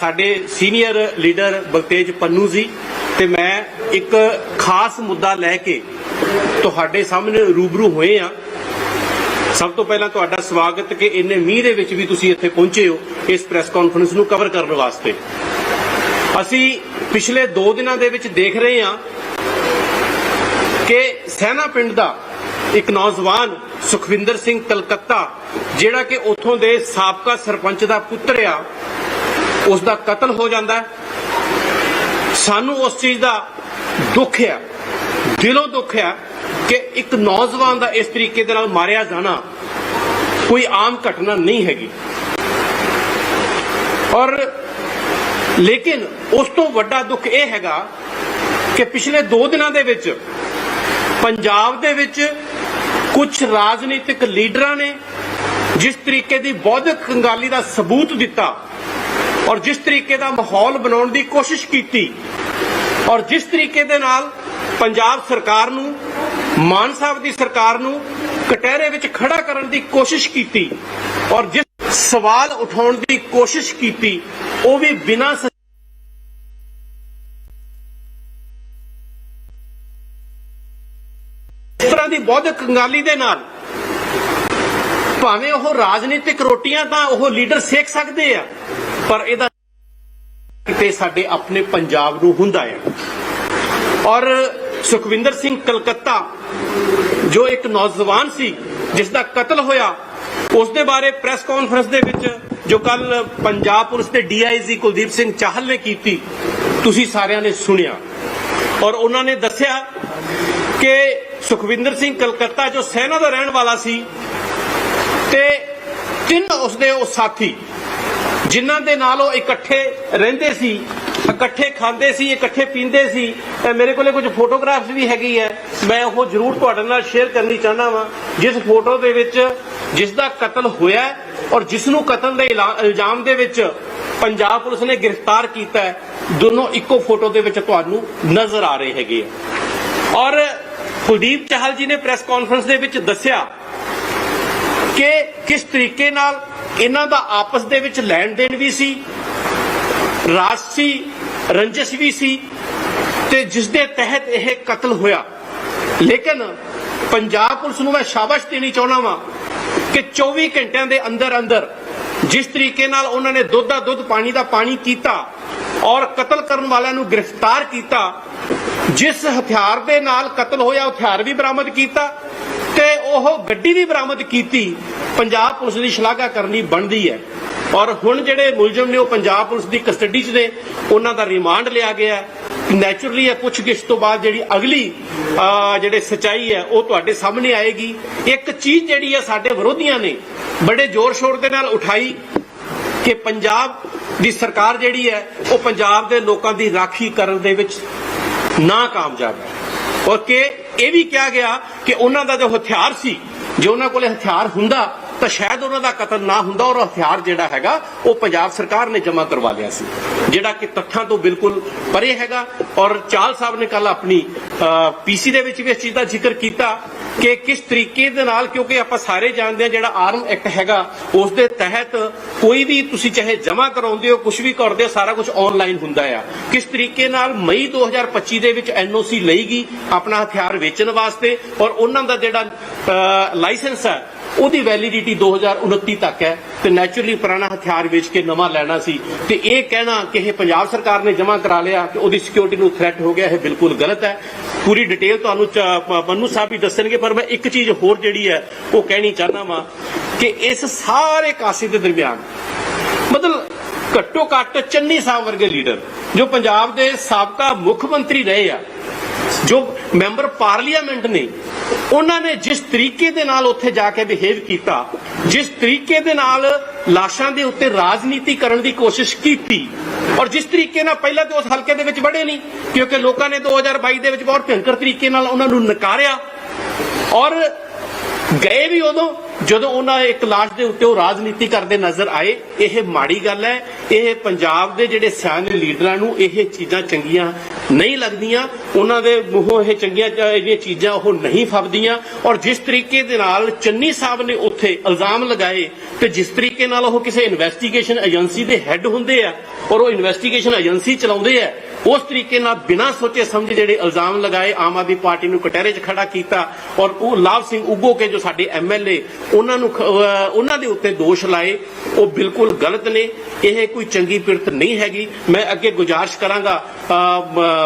ਸਾਡੇ senior leader Baltej Pannu ਜੀ ਤੇ ਮੈਂ ਇੱਕ ਖਾਸ ਮੁੱਦਾ ਲੈ ਕੇ ਤੁਹਾਡੇ ਸਾਹਮਣੇ ਰੂਬਰੂ ਹੋਏ ਆ ਸਭ ਤੋਂ ਪਹਿਲਾਂ ਤੁਹਾਡਾ ਸਵਾਗਤ ਕਿ ਇੰਨੇ ਮੀਂਹ ਦੇ ਵਿੱਚ ਵੀ ਤੁਸੀਂ ਇੱਥੇ ਪਹੁੰਚੇ ਹੋ ਇਸ ਪ੍ਰੈਸ ਕਾਨਫਰੰਸ ਨੂੰ ਕਵਰ ਕਰਨ ਵਾਸਤੇ। ਅਸੀਂ ਪਿਛਲੇ 2 ਦਿਨਾਂ ਦੇ ਵਿੱਚ ਦੇਖ ਰਹੇ ਹਾਂ ਕਿ ਸੈਨਾ ਪਿੰਡ ਦਾ ਇੱਕ ਨੌਜਵਾਨ ਸੁਖਵਿੰਦਰ ਸਿੰਘ ਕਲਕੱਤਾ, ਜਿਹੜਾ ਕਿ ਉੱਥੋਂ ਦੇ ਸਾਬਕਾ ਸਰਪੰਚ ਦਾ ਪੁੱਤਰ ਆ ਉਸ ਦਾ ਕਤਲ ਹੋ ਜਾਂਦਾ ਸਾਨੂੰ ਉਸ ਚੀਜ਼ ਦਾ ਦੁੱਖ ਹੈ, ਦਿਲੋਂ ਦੁੱਖ ਹੈ ਕਿ ਇੱਕ ਨੌਜਵਾਨ ਦਾ ਇਸ ਤਰੀਕੇ ਦੇ ਨਾਲ ਮਾਰਿਆ ਜਾਣਾ ਕੋਈ ਆਮ ਘਟਨਾ ਨਹੀਂ ਹੈਗੀ। ਔਰ ਲੇਕਿਨ ਉਸ ਤੋਂ ਵੱਡਾ ਦੁੱਖ ਇਹ ਹੈਗਾ ਕਿ ਪਿਛਲੇ 2 ਦਿਨਾਂ ਦੇ ਵਿੱਚ ਪੰਜਾਬ ਦੇ ਵਿੱਚ ਕੁਝ ਰਾਜਨੀਤਿਕ ਲੀਡਰਾਂ ਨੇ ਜਿਸ ਤਰੀਕੇ ਦੀ ਬੌਧਿਕ ਕੰਗਾਲੀ ਦਾ ਸਬੂਤ ਦਿੱਤਾ ਔਰ ਜਿਸ ਤਰੀਕੇ ਦਾ ਮਾਹੌਲ ਬਣਾਉਣ ਦੀ ਕੋਸ਼ਿਸ਼ ਕੀਤੀ, ਔਰ ਜਿਸ ਤਰੀਕੇ ਦੇ ਨਾਲ ਪੰਜਾਬ ਸਰਕਾਰ ਨੂੰ, ਮਾਨ ਸਾਹਿਬ ਦੀ ਸਰਕਾਰ ਨੂੰ ਕਟਹਿਰੇ ਵਿੱਚ ਖੜਾ ਕਰਨ ਦੀ ਕੋਸ਼ਿਸ਼ ਕੀਤੀ, ਔਰ ਜਿਸ ਸਵਾਲ ਉਠਾਉਣ ਦੀ ਕੋਸ਼ਿਸ਼ ਕੀਤੀ, ਉਹ ਵੀ ਬਿਨਾਂ ਸ- ਤਰ੍ਹਾਂ ਦੀ ਬੌਧਿਕ ਕੰਗਾਲੀ ਦੇ ਨਾਲ, ਭਾਵੇਂ ਉਹ ਰਾਜਨੀਤਿਕ ਰੋਟੀਆਂ ਤਾਂ ਉਹ ਲੀਡਰ ਸੇਕ ਸਕਦੇ ਆ ਪਰ ਇਹਦਾ ਕਿਤੇ ਸਾਡੇ ਆਪਣੇ ਪੰਜਾਬ ਨੂੰ ਹੁੰਦਾ ਹੈ। ਔਰ ਸੁਖਵਿੰਦਰ ਸਿੰਘ ਕਲਕੱਤਾ, ਜੋ ਇੱਕ ਨੌਜਵਾਨ ਸੀ ਜਿਸ ਦਾ ਕਤਲ ਹੋਇਆ ਉਸ ਦੇ ਬਾਰੇ ਪ੍ਰੈਸ ਕਾਨਫਰੰਸ ਦੇ ਵਿੱਚ ਜੋ ਕੱਲ ਪੰਜਾਬ ਪੁਲਿਸ ਦੇ ਡੀਆਈਜੀ ਕੁਲਦੀਪ ਸਿੰਘ ਚਾਹਲ ਨੇ ਕੀਤੀ, ਤੁਸੀਂ ਸਾਰਿਆਂ ਨੇ ਸੁਣਿਆ। ਔਰ ਉਹਨਾਂ ਨੇ ਦੱਸਿਆ ਕਿ ਸੁਖਵਿੰਦਰ ਸਿੰਘ ਕਲਕੱਤਾ ਜੋ ਸੈਨਾ ਦਾ ਰਹਿਣ ਵਾਲਾ ਸੀ, ਤੇ ਤਿੰਨ ਉਸਦੇ ਉਹ ਸਾਥੀ ਜਿਨ੍ਹਾਂ ਦੇ ਨਾਲ ਉਹ ਇਕੱਠੇ ਰਹਿੰਦੇ ਸੀ, ਇਕੱਠੇ ਖਾਂਦੇ ਸੀ, ਇਕੱਠੇ ਪੀਂਦੇ ਸੀ ਮੇਰੇ ਕੋਲੇ ਕੁਝ ਫੋਟੋਗ੍ਰਾਫਸ ਵੀ ਹੈਗੀ ਹੈ। ਮੈਂ ਉਹ ਜ਼ਰੂਰ ਤੁਹਾਡੇ ਨਾਲ ਸ਼ੇਅਰ ਕਰਨੀ ਚਾਹਨਾ ਵਾਂ। ਜਿਸ ਫੋਟੋ ਦੇ ਵਿੱਚ ਜਿਸ ਦਾ ਕਤਲ ਹੋਇਆ ਔਰ ਜਿਸ ਨੂੰ ਕਤਲ ਦੇ ਇਲਾ- ਇਲਜ਼ਾਮ ਦੇ ਵਿੱਚ ਪੰਜਾਬ ਪੁਲਿਸ ਨੇ ਗ੍ਰਿਫਤਾਰ ਕੀਤਾ ਹੈ, ਦੋਨੋਂ ਇੱਕੋ ਫੋਟੋ ਦੇ ਵਿੱਚ ਤੁਹਾਨੂੰ ਨਜ਼ਰ ਆ ਰਹੇ ਹੈਗੇ ਆ। ਔਰ ਕੁਲਦੀਪ ਚਾਹਲ ਜੀ ਨੇ ਪ੍ਰੈਸ ਕਾਨਫਰੰਸ ਦੇ ਵਿੱਚ ਦੱਸਿਆ ਕਿ ਕਿਸ ਤਰੀਕੇ ਨਾਲ ਇਹਨਾਂ ਦਾ ਆਪਸ ਦੇ ਵਿੱਚ ਲੈਣ ਦੇਣ ਵੀ ਸੀ, ਰਾਜਸੀ, ਰੰਜਿਸ਼ ਵੀ ਸੀ ਤੇ ਜਿਸ ਦੇ ਤਹਿਤ ਇਹ ਕਤਲ ਹੋਇਆ। ਲੇਕਿਨ ਪੰਜਾਬ ਪੁਲਿਸ ਨੂੰ ਮੈਂ ਸ਼ਾਬਾਸ਼ ਦੇਣੀ ਚਾਹੁੰਦਾ ਵਾਂ ਕਿ 24 ਘੰਟਿਆਂ ਦੇ ਅੰਦਰ ਅੰਦਰ ਜਿਸ ਤਰੀਕੇ ਨਾਲ ਉਹਨਾਂ ਨੇ ਦੁੱਧ ਦਾ ਦੁੱਧ, ਪਾਣੀ ਦਾ ਪਾਣੀ ਕੀਤਾ ਔਰ ਕਤਲ ਕਰਨ ਵਾਲਿਆਂ ਨੂੰ ਗ੍ਰਿਫਤਾਰ ਕੀਤਾ, ਜਿਸ ਹਥਿਆਰ ਦੇ ਨਾਲ ਕਤਲ ਹੋਇਆ, ਹਥਿਆਰ ਵੀ ਬਰਾਮਦ ਕੀਤਾ ਤੇ ਉਹ ਗੱਡੀ ਵੀ ਬਰਾਮਦ ਕੀਤੀ, ਪੰਜਾਬ ਪੁਲਿਸ ਦੀ ਸ਼ਲਾਘਾ ਕਰਨੀ ਬਣਦੀ ਹੈ। ਔਰ ਹੁਣ ਜਿਹੜੇ ਮੁਲਜ਼ਮ ਨੇ ਉਹ ਪੰਜਾਬ ਪੁਲਿਸ ਦੀ ਕਸਟਡੀ 'ਚ ਨੇ, ਉਹਨਾਂ ਦਾ ਰਿਮਾਂਡ ਲਿਆ ਗਿਆ ਨੈਚੁਰਲੀ ਇਹ ਪੁੱਛਗਿੱਛ ਤੋਂ ਬਾਅਦ ਜਿਹੜੀ ਅਗਲੀ ਜਿਹੜੇ ਸਚਾਈ ਹੈ, ਉਹ ਤੁਹਾਡੇ ਸਾਹਮਣੇ ਆਏਗੀ। ਇੱਕ ਚੀਜ਼ ਜਿਹੜੀ ਹੈ ਸਾਡੇ ਵਿਰੋਧੀਆਂ ਨੇ ਬੜੇ ਜ਼ੋਰ ਸ਼ੋਰ ਦੇ ਨਾਲ ਉਠਾਈ ਕਿ ਪੰਜਾਬ ਦੀ ਸਰਕਾਰ ਜਿਹੜੀ ਹੈ, ਉਹ ਪੰਜਾਬ ਦੇ ਲੋਕਾਂ ਦੀ ਰਾਖੀ ਕਰਨ ਦੇ ਵਿੱਚ ਨਾ ਕਾਮਯਾਬ ਹੈ। ਔਰ ਕਿ ਇਹ ਵੀ ਕਿਹਾ ਗਿਆ ਕਿ ਉਹਨਾਂ ਦਾ ਜੋ ਹਥਿਆਰ ਸੀ, ਜੇ ਉਹਨਾਂ ਕੋਲੇ ਹਥਿਆਰ ਹੁੰਦਾ, ਤਾਂ ਸ਼ਾਇਦ ਉਹਨਾਂ ਦਾ ਕਤਲ ਨਾ ਹੁੰਦਾ ਔਰ ਹਥਿਆਰ ਜਿਹੜਾ ਹੈਗਾ, ਉਹ ਪੰਜਾਬ ਸਰਕਾਰ ਨੇ ਜਮ੍ਹਾਂ ਕਰਵਾ ਲਿਆ ਸੀ। ਜਿਹੜਾ ਕਿ ਤੱਥਾਂ ਤੋਂ ਬਿਲਕੁਲ ਪਰੇ ਹੈਗਾ ਔਰ ਚਾਲ ਸਾਹਿਬ ਨੇ ਕੱਲ ਆਪਣੀ ਪੀਸੀ ਦੇ ਵਿੱਚ ਵੀ ਇਸ ਚੀਜ਼ ਦਾ ਜ਼ਿਕਰ ਕੀਤਾ ਕਿ ਕਿਸ ਤਰੀਕੇ ਦੇ ਨਾਲ, ਕਿਉਂਕਿ ਆਪਾਂ ਸਾਰੇ ਜਾਣਦੇ ਹਾਂ ਜਿਹੜਾ ਆਰਮ ਐਕਟ ਹੈਗਾ ਉਸ ਦੇ ਤਹਿਤ ਕੋਈ ਵੀ ਤੁਸੀਂ ਚਾਹੇ ਜਮ੍ਹਾਂ ਕਰਾਉਂਦੇ ਹੋ ਕੁਝ ਵੀ ਕਰਦੇ ਹੋ, ਸਾਰਾ ਕੁਝ ਆਨਲਾਈਨ ਹੁੰਦਾ ਆ। ਕਿਸ ਤਰੀਕੇ ਨਾਲ ਮਈ 2025 ਦੇ ਵਿੱਚ ਐਨਓਸੀ ਲਈਗੀ ਆਪਣਾ ਹਥਿਆਰ ਵੇਚਣ ਵਾਸਤੇ, ਔਰ ਉਹਨਾਂ ਦਾ ਜਿਹੜਾ ਲਾਇਸੈਂਸ ਹੈ ਉਹਦੀ ਵੈਲਿਡਿਟੀ 2029 ਤੱਕ ਹੈ ਤੇ ਨੈਚੁਰਲੀ ਪੁਰਾਣਾ ਹਥਿਆਰ ਵੇਚ ਕੇ ਨਵਾਂ ਲੈਣਾ ਸੀ। ਤੇ ਇਹ ਕਹਿਣਾ ਕਿ ਇਹ ਪੰਜਾਬ ਸਰਕਾਰ ਨੇ ਜਮ੍ਹਾਂ ਕਰਾ ਲਿਆ ਕਿ ਉਹਦੀ ਸਿਕਿਉਰਿਟੀ ਨੂੰ ਥ੍ਰੈਟ ਹੋ ਗਿਆ, ਇਹ ਬਿਲਕੁਲ ਗਲਤ ਹੈ। ਪੂਰੀ ਡਿਟੇਲ ਤੁਹਾਨੂੰ ਮੰਨੂ ਸਾਹਿਬ ਵੀ ਦੱਸਣਗੇ, ਪਰ ਮੈਂ ਇੱਕ ਚੀਜ਼ ਹੋਰ ਜਿਹੜੀ ਹੈ, ਉਹ ਕਹਿਣੀ ਚਾਹਨਾ ਵਾਂ ਕਿ ਇਸ ਸਾਰੇ ਕਾਸੇ ਦੇ ਦਰਮਿਆਨ, ਮਤਲਬ ਘੱਟੋ ਘੱਟ ਚੰਨੀ ਸਾਹਿਬ ਵਰਗੇ ਲੀਡਰ ਜੋ ਪੰਜਾਬ ਦੇ ਸਾਬਕਾ ਮੁੱਖ ਮੰਤਰੀ ਰਹੇ ਆ, ਜੋ ਮੈਂਬਰ ਪਾਰਲੀਮੈਂਟ ਨੇ ਉਹਨਾਂ ਨੇ ਜਿਸ ਤਰੀਕੇ ਦੇ ਨਾਲ ਉੱਥੇ ਜਾ ਕੇ ਬਿਹੇਵ ਕੀਤਾ, ਜਿਸ ਤਰੀਕੇ ਦੇ ਨਾਲ ਲਾਸ਼ਾਂ ਦੇ ਉੱਤੇ ਰਾਜਨੀਤੀ ਕਰਨ ਦੀ ਕੋਸ਼ਿਸ਼ ਕੀਤੀ, ਔਰ ਜਿਸ ਤਰੀਕੇ ਨਾਲ ਪਹਿਲਾਂ ਤੇ ਉਸ ਹਲਕੇ ਦੇ ਵਿੱਚ ਵੜੇ ਨਹੀਂ, ਕਿਉਂਕਿ ਲੋਕਾਂ ਨੇ 2022 ਦੇ ਵਿੱਚ ਬਹੁਤ ਭਿਆਨਕ ਤਰੀਕੇ ਨਾਲ ਉਹਨਾਂ ਨੂੰ ਨਕਾਰਿਆ, ਔਰ ਗਏ ਵੀ ਉਦੋਂ ਜਦੋਂ ਉਹਨਾਂ ਇੱਕ ਲਾਸ਼ ਦੇ ਉੱਤੇ ਉਹ ਰਾਜਨੀਤੀ ਕਰਦੇ ਨਜ਼ਰ ਆਏ, ਇਹ ਮਾੜੀ ਗੱਲ ਹੈ। ਇਹ ਪੰਜਾਬ ਦੇ ਜਿਹੜੇ ਸਿਆਣੇ ਲੀਡਰਾਂ ਨੂੰ ਇਹ ਚੀਜ਼ਾਂ ਚੰਗੀਆਂ ਨਹੀਂ ਲੱਗਦੀਆਂ। ਉਹਨਾਂ ਦੇ ਮੂੰਹੋਂ ਇਹ ਚੰਗੀਆਂ ਜਿਹੜੀਆਂ ਚੀਜ਼ਾਂ ਉਹ ਨਹੀਂ ਫੱਬਦੀਆਂ। ਔਰ ਜਿਸ ਤਰੀਕੇ ਦੇ ਨਾਲ ਚੰਨੀ ਸਾਹਿਬ ਨੇ ਉੱਥੇ ਇਲਜ਼ਾਮ ਲਗਾਏ ਤੇ ਜਿਸ ਤਰੀਕੇ ਨਾਲ ਉਹ ਕਿਸੇ ਇਨਵੈਸਟੀਗੇਸ਼ਨ ਏਜੰਸੀ ਦੇ ਹੈੱਡ ਹੁੰਦੇ ਆ ਔਰ ਉਹ ਇਨਵੈਸਟੀਗੇਸ਼ਨ ਏਜੰਸੀ ਚਲਾਉਂਦੇ ਆ, ਉਸ ਤਰੀਕੇ ਨਾਲ ਬਿਨਾਂ ਸੋਚੇ ਸਮਝੇ ਜਿਹੜੇ ਇਲਜ਼ਾਮ ਲਗਾਏ, ਆਮ ਆਦਮੀ ਪਾਰਟੀ ਨੂੰ ਕਟਹਿਰੇ 'ਚ ਖੜਾ ਕੀਤਾ ਔਰ ਉਹ ਲਾਭ ਸਿੰਘ ਉਗੋ ਕੇ ਜੋ ਸਾਡੇ ਐਮਐਲਏ ਉਹਨਾਂ ਨੂੰ ਉਹਨਾਂ ਦੇ ਉੱਤੇ ਦੋਸ਼ ਲਾਏ, ਉਹ ਬਿਲਕੁਲ ਗਲਤ ਨੇ। ਇਹ ਕੋਈ ਚੰਗੀ ਪਿਰਤ ਨਹੀਂ ਹੈਗੀ। ਮੈਂ ਅੱਗੇ ਗੁਜ਼ਾਰਿਸ਼ ਕਰਾਂਗਾ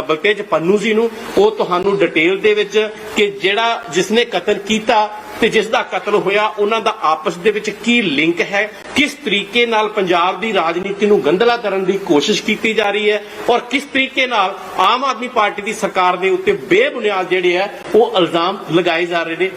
ਬਲਤੇਜ ਪੰਨੂ ਜੀ ਨੂੰ। ਉਹ ਤੁਹਾਨੂੰ ਡਿਟੇਲ ਦੇ ਵਿੱਚ ਕਿ ਜਿਹੜਾ ਜਿਸਨੇ ਕਤਲ ਕੀਤਾ ਤੇ ਜਿਸ ਦਾ ਕਤਲ ਹੋਇਆ, ਉਹਨਾਂ ਦਾ ਆਪਸ ਦੇ ਵਿੱਚ ਕੀ ਲਿੰਕ ਹੈ? ਕਿਸ ਤਰੀਕੇ ਨਾਲ ਪੰਜਾਬ ਦੀ ਰਾਜਨੀਤੀ ਨੂੰ ਗੰਧਲਾ ਕਰਨ ਦੀ ਕੋਸ਼ਿਸ਼ ਕੀਤੀ ਜਾ ਰਹੀ ਹੈ? ਔਰ ਕਿਸ ਤਰੀਕੇ ਨਾਲ ਆਮ ਆਦਮੀ ਪਾਰਟੀ ਦੀ ਸਰਕਾਰ ਦੇ ਉੱਤੇ ਬੇਬੁਨਿਆਦ ਜਿਹੜੇ ਹੈ, ਉਹ ਇਲਜ਼ਾਮ ਲਗਾਏ ਜਾ ਰਹੇ ਨੇ?